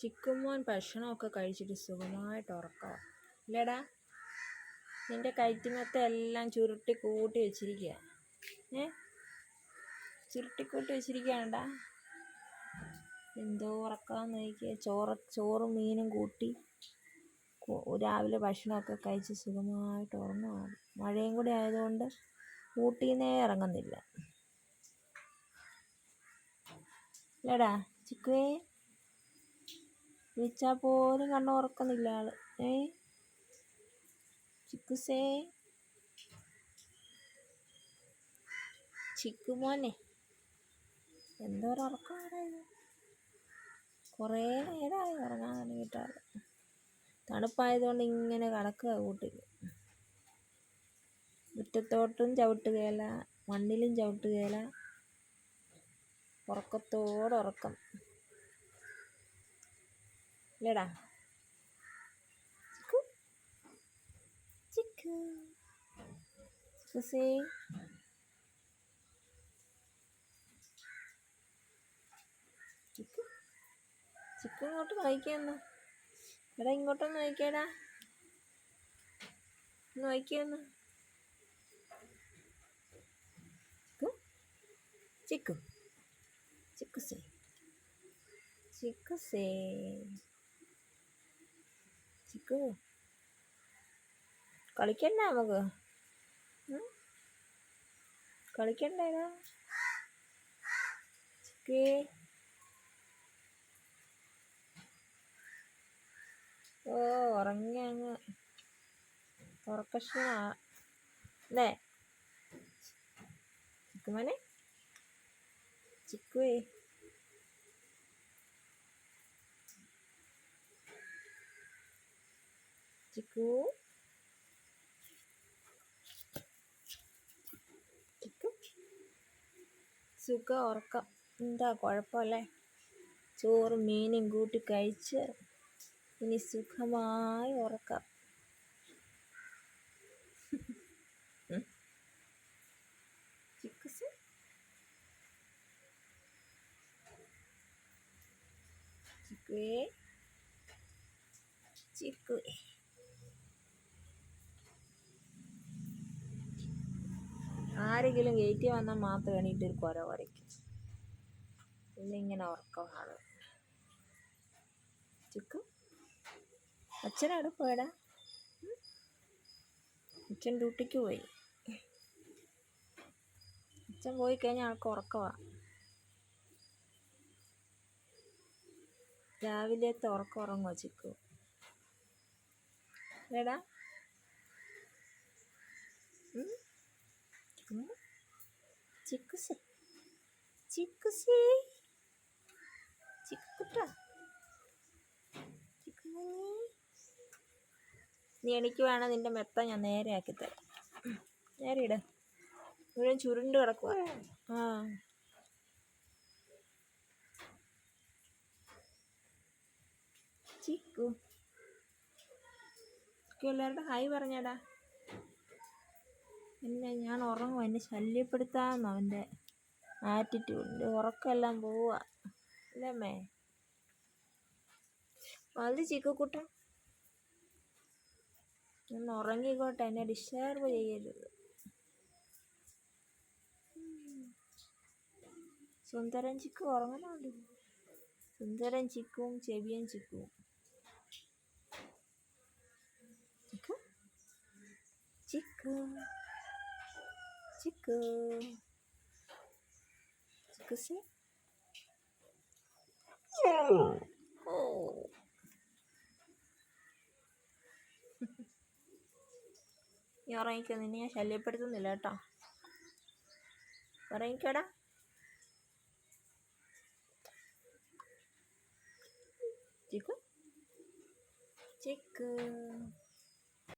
ചിക്കുമോൻ ഭക്ഷണമൊക്കെ കഴിച്ചിട്ട് സുഖമായിട്ട് ഉറക്കമാണ് ഇല്ലേടാ നിന്റെ കയറ്റുമത്തെ എല്ലാം ചുരുട്ടി കൂട്ടി വെച്ചിരിക്കുക ഏ? ചുരുട്ടിക്കൂട്ടി വെച്ചിരിക്കുകയാണ്ടാ. എന്തോ ഉറക്കാന്ന് നോക്കിയ. ചോറ് ചോറും മീനും കൂട്ടി രാവിലെ ഭക്ഷണമൊക്കെ കഴിച്ച് സുഖമായിട്ട് ഉറങ്ങുകയാണ് മഴയും കൂടി ആയതുകൊണ്ട് ഊട്ടിന്നേ ഇറങ്ങുന്നില്ല. ഇല്ലടാ ചിക്കുവേ. വിളിച്ചാൽ പോലും കണ്ണു ഉറക്കുന്നില്ല ആൾ. ഏ? ചിക്കുസേ. ചിക്കു മോനെ എന്തോരുറക്കമാണ് ഇത്. കുറേ നേരമായി ഉറങ്ങാൻ തുടങ്ങിയിട്ടാണ് തണുപ്പായതുകൊണ്ട് ഇങ്ങനെ കിടക്കുക കൂട്ടിൽ മുറ്റത്തോട്ടും ചവിട്ടുകയില്ല മണ്ണിലും ചവിട്ടുകയില്ല. ഉറക്കത്തോടുറക്കം. ഇല്ലടാ. ചിക്കു. ചിക്കു. ചിക്കുസേ ചിക്കു. ചിക്കു ഇങ്ങോട്ട് നോക്കിയെന്ന്. എടാ ഇങ്ങോട്ടൊന്ന് നോക്കിയടാ. നോക്കിയെന്ന്. ചിക്കു. ചിക്കു സേ. ചിക്കു സേ. ചിക്കു. കളിക്കണ്ട നമുക്ക്. കളിക്കണ്ടേടാ ചിക്കേ. ഓ ഉറങ്ങി അങ്ങ്. ഉറക്കക്ഷീണ. അല്ലേ? ചിക്കുമനെ? ചിക്കുവേ. ചിക്കു ചിക്കു സുഖ ഉറക്കം. എന്താ കുഴപ്പമല്ലേ? ചോറും മീനും കൂട്ടി കഴിച്ച് ഇനി സുഖമായി ഉറക്കാം. ചിക്കുസ് ചിക്കുവേ ചിക്കുവേ ആരെങ്കിലും ഗേറ്റിൽ വന്നാൽ മാത്രം എണീറ്റ് ഒരു കുര കുറയ്ക്കും പിന്നെ ഇങ്ങനെ ഉറക്കമാണ് ചിക്കു. അച്ഛനവിടെ പോയടാ? അച്ഛൻ ഡ്യൂട്ടിക്ക് പോയി. അച്ഛൻ പോയി കഴിഞ്ഞാൽ ആൾക്ക് ഉറക്കമാണ് രാവിലത്തെ ഉറക്കം ഉറങ്ങുമോ ചിക്കു? എടാ. ചിക്കുസി ചിക്കുസി ചിക്കുട്ട നീ എനിക്ക് വേണം നിന്റെ മെത്ത ഞാൻ നേരെ ആക്കി തരാം നേരെ ഇട മുഴുവൻ ചുരുണ്ട് കിടക്കുക ആ. ചിക്കു. എല്ലാവരുടെ ഹായ് പറഞ്ഞാടാ. എന്നെ ഞാൻ ഉറങ്ങും എന്നെ ശല്യപ്പെടുത്താമെന്ന് അവന്റെ ആറ്റിറ്റ്യൂഡ് ഉറക്കമെല്ലാം പോവുക അല്ലമ്മേ അത് ചിക്കുക്കുട്ടൻ ഒന്ന് ഉറങ്ങിക്കോട്ടെ എന്നെ ഡിസ്റ്റർബ് ചെയ്യരുത്. സുന്ദരൻ ചിക്കു ഉറങ്ങണുണ്ട്? സുന്ദരൻ ചിക്കും ചെവിയൻ ചിക്കു? ചിക്കു. ചിക്കു ചിക്കു സേ ഓ നീ ഉറങ്ങിക്കോ ഞാൻ ശല്യപ്പെടുത്തുന്നില്ല കേട്ടോ ഉറങ്ങിക്കോടാ ചിക്കു ചിക്കു